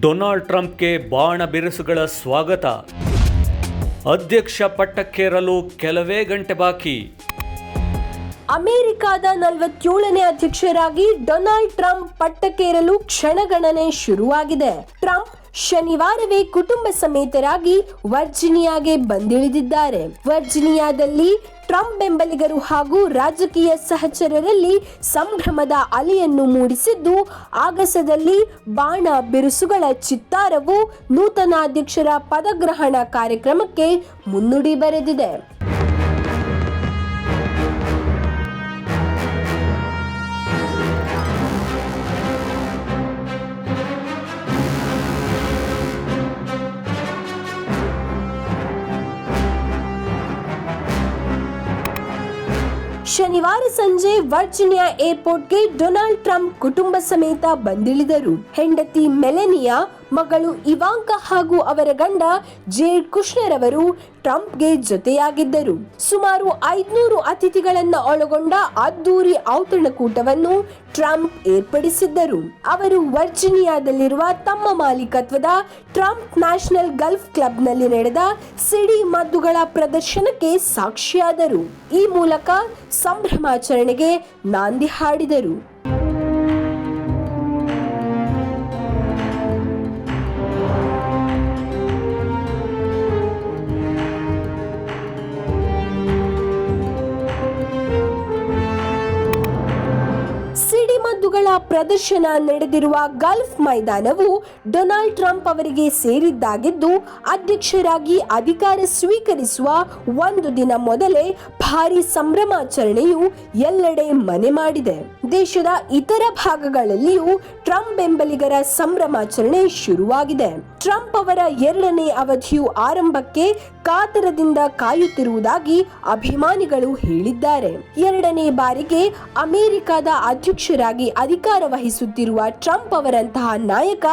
Donald ಟ್ರಂಪ್ಗೆ ಬಾಣ ಬಿರುಸುಗಳ ಸ್ವಾಗತ. ಅಧ್ಯಕ್ಷ ಪಟ್ಟಕ್ಕೇರಲು ಕೆಲವೇ ಗಂಟೆ ಬಾಕಿ. ಅಮೆರಿಕದ ನಲವತ್ತೇಳನೇ ಅಧ್ಯಕ್ಷರಾಗಿ ಡೊನಾಲ್ಡ್ ಟ್ರಂಪ್ ಪಟ್ಟಕ್ಕೇರಲು ಕ್ಷಣಗಣನೆ ಶುರುವಾಗಿದೆ. ಟ್ರಂಪ್ ಶನಿವಾರವೇ ಕುಟುಂಬ ಸಮೇತರಾಗಿ ವರ್ಜಿನಿಯಾಗೆ ಬಂದಿಳಿದಿದ್ದಾರೆ. ವರ್ಜಿನಿಯಾದಲ್ಲಿ ಟ್ರಂಪ್ ಬೆಂಬಲಿಗರು ಹಾಗೂ ರಾಜಕೀಯ ಸಹಚರರಲ್ಲಿ ಸಂಭ್ರಮದ ಅಲೆಯನ್ನು ಮೂಡಿಸಿದ್ದು, ಆಗಸದಲ್ಲಿ ಬಾಣ ಬಿರುಸುಗಳ ಚಿತ್ತಾರವು ನೂತನ ಅಧ್ಯಕ್ಷರ ಪದಗ್ರಹಣ ಕಾರ್ಯಕ್ರಮಕ್ಕೆ ಮುನ್ನುಡಿ ಬರೆದಿದೆ. ಶನಿವಾರ ಸಂಜೆ ವರ್ಜಿನಿಯಾ ಏರ್ಪೋರ್ಟ್ಗೆ ಡೊನಾಲ್ಡ್ ಟ್ರಂಪ್ ಕುಟುಂಬ ಸಮೇತ ಬಂದಿಳಿದರು. ಹೆಂಡತಿ ಮೆಲೆನಿಯಾ ಮಗಳು ಇವಾಂಕ ಹಾಗೂ ಅವರ ಗಂಡ ಜೇಡ್ ಕುಶ್ನರ್ ಅವರು ಟ್ರಂಪ್ಗೆ ಜೊತೆಯಾಗಿದ್ದರು. ಸುಮಾರು ಐದ್ನೂರು ಅತಿಥಿಗಳನ್ನ ಒಳಗೊಂಡ ಅದ್ದೂರಿ ಔತಣಕೂಟವನ್ನು ಟ್ರಂಪ್ ಏರ್ಪಡಿಸಿದ್ದರು. ಅವರು ವರ್ಜಿನಿಯಾದಲ್ಲಿರುವ ತಮ್ಮ ಮಾಲೀಕತ್ವದ ಟ್ರಂಪ್ ನ್ಯಾಷನಲ್ ಗಲ್ಫ್ ಕ್ಲಬ್ನಲ್ಲಿ ನಡೆದ ಸಿಡಿ ಮದ್ದುಗಳ ಪ್ರದರ್ಶನಕ್ಕೆ ಸಾಕ್ಷಿಯಾದರು. ಈ ಮೂಲಕ ಸಂಭ್ರಮಾಚರಣೆಗೆ ನಾಂದಿ ಹಾಡಿದರು. ಸಿಡಿಮದ್ದುಗಳ ಪ್ರದರ್ಶನ ನಡೆದಿರುವ ಗಲ್ಫ್ ಮೈದಾನವು ಡೊನಾಲ್ಡ್ ಟ್ರಂಪ್ ಅವರಿಗೆ ಸೇರಿದ್ದಾಗಿದ್ದು, ಅಧ್ಯಕ್ಷರಾಗಿ ಅಧಿಕಾರ ಸ್ವೀಕರಿಸುವ ಒಂದು ದಿನ ಮೊದಲೇ ಭಾರಿ ಸಂಭ್ರಮಾಚರಣೆಯು ಎಲ್ಲೆಡೆ ಮನೆ ಮಾಡಿದೆ. ದೇಶದ ಇತರ ಭಾಗಗಳಲ್ಲಿಯೂ ಟ್ರಂಪ್ ಬೆಂಬಲಿಗರ ಸಂಭ್ರಮಾಚರಣೆ ಶುರುವಾಗಿದೆ. ಟ್ರಂಪ್ ಅವರ ಎರಡನೇ ಅವಧಿಯು ಆರಂಭಕ್ಕೆ ಕಾತರದಿಂದ ಕಾಯುತ್ತಿರುವುದಾಗಿ ಅಭಿಮಾನಿಗಳು ಹೇಳಿದ್ದಾರೆ. ಎರಡನೇ ಬಾರಿಗೆ ಅಮೆರಿಕದ ಅಧ್ಯಕ್ಷರಾಗಿ ಅಧಿಕಾರ ವಹಿಸುತ್ತಿರುವ ಟ್ರಂಪ್ ಅವರಂತಹ ನಾಯಕ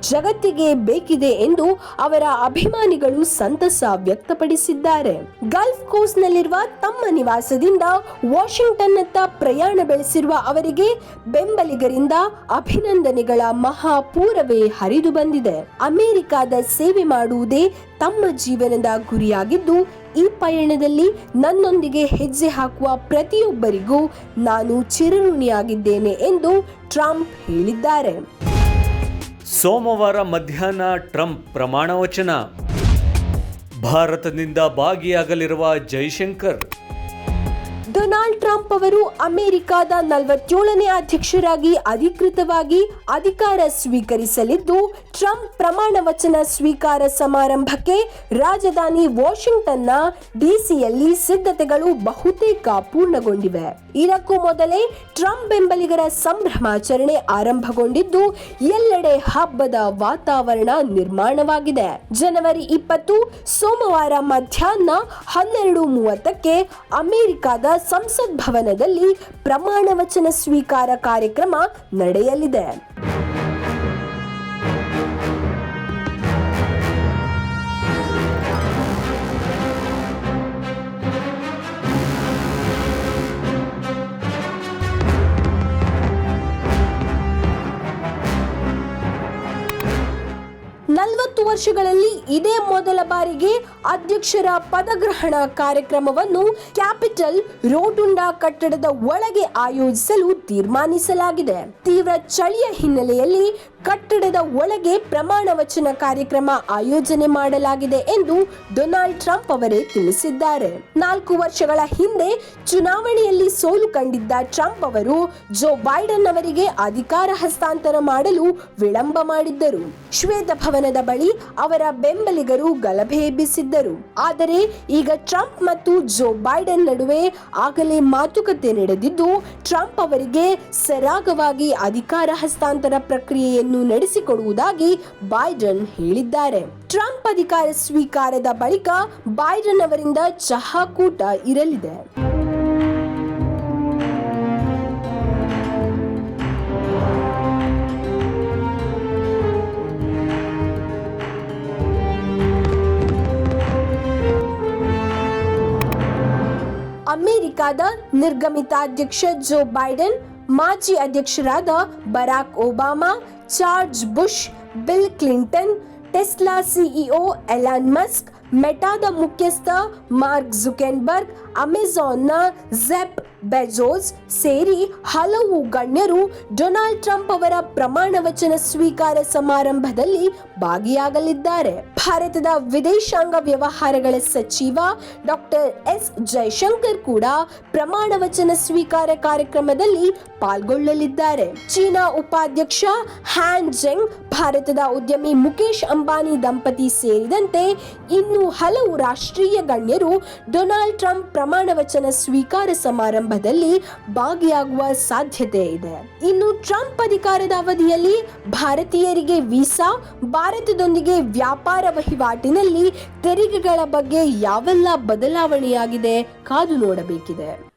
ಜಗತ್ತಿಗೆ ಬೇಕಿದೆ ಎಂದು ಅವರ ಅಭಿಮಾನಿಗಳು ಸಂತಸ ವ್ಯಕ್ತಪಡಿಸಿದ್ದಾರೆ. ಗಲ್ಫ್ ಕೋಸ್ಟ್ನಲ್ಲಿರುವ ತಮ್ಮ ನಿವಾಸದಿಂದ ವಾಷಿಂಗ್ಟನ್ನತ್ತ ಪ್ರಯಾಣ ಬೆಳೆಸಿರುವ ಅವರಿಗೆ ಬೆಂಬಲಿಗರಿಂದ ಅಭಿನಂದನೆಗಳ ಮಹಾಪೂರವೇ ಹರಿದು ಬಂದಿದೆ. ಅಮೆರಿಕದ ಸೇವೆ ಮಾಡುವುದೇ ತಮ್ಮ ಜೀವನದ ಗುರಿಯಾಗಿದ್ದು, ಈ ಪಯಣದಲ್ಲಿ ನನ್ನೊಂದಿಗೆ ಹೆಜ್ಜೆ ಹಾಕುವ ಪ್ರತಿಯೊಬ್ಬರಿಗೂ ನಾನು ಚಿರಋಣಿಯಾಗಿದ್ದೇನೆ ಎಂದು ಟ್ರಂಪ್ ಹೇಳಿದ್ದಾರೆ. ಸೋಮವಾರ ಮಧ್ಯಾಹ್ನ ಟ್ರಂಪ್ ಪ್ರಮಾಣ ವಚನ ಭಾರತದಿಂದ ಭಾಗಿಯಾಗಲಿರುವ ಜೈಶಂಕರ್. ಡೊನಾಲ್ಡ್ ಟ್ರಂಪ್ ಅವರು ಅಮೆರಿಕದ ನಲವತ್ತೇಳನೇ ಅಧ್ಯಕ್ಷರಾಗಿ ಅಧಿಕೃತವಾಗಿ ಅಧಿಕಾರ ಸ್ವೀಕರಿಸಲಿದ್ದು, ಟ್ರಂಪ್ ಪ್ರಮಾಣ ವಚನ ಸ್ವೀಕಾರ ಸಮಾರಂಭಕ್ಕೆ ರಾಜಧಾನಿ ವಾಷಿಂಗ್ಟನ್ನ ಡಿಸಿಯಲ್ಲಿ ಸಿದ್ಧತೆಗಳು ಬಹುತೇಕ ಪೂರ್ಣಗೊಂಡಿವೆ. ಇದಕ್ಕೂ ಮೊದಲೇ ಟ್ರಂಪ್ ಬೆಂಬಲಿಗರ ಸಂಭ್ರಮಾಚರಣೆ ಆರಂಭಗೊಂಡಿದ್ದು, ಎಲ್ಲೆಡೆ ಹಬ್ಬದ ವಾತಾವರಣ ನಿರ್ಮಾಣವಾಗಿದೆ. ಜನವರಿ ಇಪ್ಪತ್ತು, ಸೋಮವಾರ ಮಧ್ಯಾಹ್ನ ಹನ್ನೆರಡು ಮೂವತ್ತಕ್ಕೆ ಅಮೆರಿಕದ ಸಂಸತ್ ಭವನದಲ್ಲಿ ಪ್ರಮಾಣ ವಚನ ಸ್ವೀಕಾರ ಕಾರ್ಯಕ್ರಮ ನಡೆಯಲಿದೆ. ನಲವತ್ತು ವರ್ಷಗಳಲ್ಲಿ ಇದೇ ಮೊದಲ ಬಾರಿಗೆ ಅಧ್ಯಕ್ಷರ ಪದಗ್ರಹಣ ಕಾರ್ಯಕ್ರಮವನ್ನು ಕ್ಯಾಪಿಟಲ್ ರೋಟುಂಡಾ ಕಟ್ಟಡದ ಒಳಗೆ ಆಯೋಜಿಸಲು ತೀರ್ಮಾನಿಸಲಾಗಿದೆ. ತೀವ್ರ ಚಳಿಯ ಹಿನ್ನೆಲೆಯಲ್ಲಿ ಕಟ್ಟಡದ ಒಳಗೆ ಪ್ರಮಾಣ ವಚನ ಕಾರ್ಯಕ್ರಮ ಆಯೋಜನೆ ಮಾಡಲಾಗಿದೆ ಎಂದು ಡೊನಾಲ್ಡ್ ಟ್ರಂಪ್ ಅವರೇ ತಿಳಿಸಿದ್ದಾರೆ. ನಾಲ್ಕು ವರ್ಷಗಳ ಹಿಂದೆ ಚುನಾವಣೆಯಲ್ಲಿ ಸೋಲು ಕಂಡಿದ್ದ ಟ್ರಂಪ್ ಅವರು ಜೋ ಬೈಡನ್ ಅವರಿಗೆ ಅಧಿಕಾರ ಹಸ್ತಾಂತರ ಮಾಡಲು ವಿಳಂಬ ಮಾಡಿದ್ದರು. ಬಳಿ ಅವರ ಬೆಂಬಲಿಗರು ಗಲಭೆ ಎಬ್ಬಿಸಿದ್ದರು. ಆದರೆ ಈಗ ಟ್ರಂಪ್ ಮತ್ತು ಜೋ ಬೈಡನ್ ನಡುವೆ ಆಗಲೇ ಮಾತುಕತೆ ನಡೆದಿದ್ದು, ಟ್ರಂಪ್ ಅವರಿಗೆ ಸರಾಗವಾಗಿ ಅಧಿಕಾರ ಹಸ್ತಾಂತರ ಪ್ರಕ್ರಿಯೆಯನ್ನು ನಡೆಸಿಕೊಡುವುದಾಗಿ ಬೈಡನ್ ಹೇಳಿದ್ದಾರೆ. ಟ್ರಂಪ್ ಅಧಿಕಾರ ಸ್ವೀಕಾರದ ಬಳಿಕ ಬೈಡನ್ ಅವರಿಂದ ಚಹಾ ಕೂಟ ಇರಲಿದೆ. ಅಮೆರಿಕದ ನಿರ್ಗಮಿತ ಅಧ್ಯಕ್ಷ ಜೋ ಬೈಡನ್, ಮಾಜಿ ಅಧ್ಯಕ್ಷರಾದ Barack Obama George Bush, Bill Clinton, Tesla CEO Elon Musk, ಮೆಟಾದ ಮುಖ್ಯಸ್ಥ ಮಾರ್ಕ್ ಜುಕೆನ್ಬರ್ಗ್, ಅಮೆಜಾನ್ನ ಝೆಪ್ ಬೆಜೋಸ್ ಸೇರಿ ಹಲವು ಗಣ್ಯರು ಡೊನಾಲ್ಡ್ ಟ್ರಂಪ್ ಅವರ ಪ್ರಮಾಣ ವಚನ ಸ್ವೀಕಾರ ಸಮಾರಂಭದಲ್ಲಿ ಭಾಗಿಯಾಗಲಿದ್ದಾರೆ. ಭಾರತದ ವಿದೇಶಾಂಗ ವ್ಯವಹಾರಗಳ ಸಚಿವ ಡಾಕ್ಟರ್ ಎಸ್ ಜೈಶಂಕರ್ ಕೂಡ ಪ್ರಮಾಣ ವಚನ ಸ್ವೀಕಾರ ಕಾರ್ಯಕ್ರಮದಲ್ಲಿ ಪಾಲ್ಗೊಳ್ಳಲಿದ್ದಾರೆ. ಚೀನಾ ಉಪಾಧ್ಯಕ್ಷ ಹ್ಯಾನ್ ಜೆಂಗ್, ಭಾರತದ ಉದ್ಯಮಿ ಮುಖೇಶ್ ಅಂಬಾನಿ ದಂಪತಿ ಸೇರಿದಂತೆ ಇನ್ನು ಹಲವು ರಾಷ್ಟ್ರೀಯ ಗಣ್ಯರು ಡೊನಾಲ್ಡ್ ಟ್ರಂಪ್ ಪ್ರಮಾಣ ವಚನ ಸ್ವೀಕಾರ ಸಮಾರಂಭದಲ್ಲಿ ಭಾಗಿಯಾಗುವ ಸಾಧ್ಯತೆ ಇದೆ. ಇನ್ನು ಟ್ರಂಪ್ ಅಧಿಕಾರದ ಅವಧಿಯಲ್ಲಿ ಭಾರತೀಯರಿಗೆ ವೀಸಾ, ಭಾರತದೊಂದಿಗೆ ವ್ಯಾಪಾರ ವಹಿವಾಟಿನಲ್ಲಿ ತೆರಿಗೆಗಳ ಬಗ್ಗೆ ಯಾವೆಲ್ಲ ಬದಲಾವಣೆಯಾಗಿದೆ ಕಾದು ನೋಡಬೇಕಿದೆ.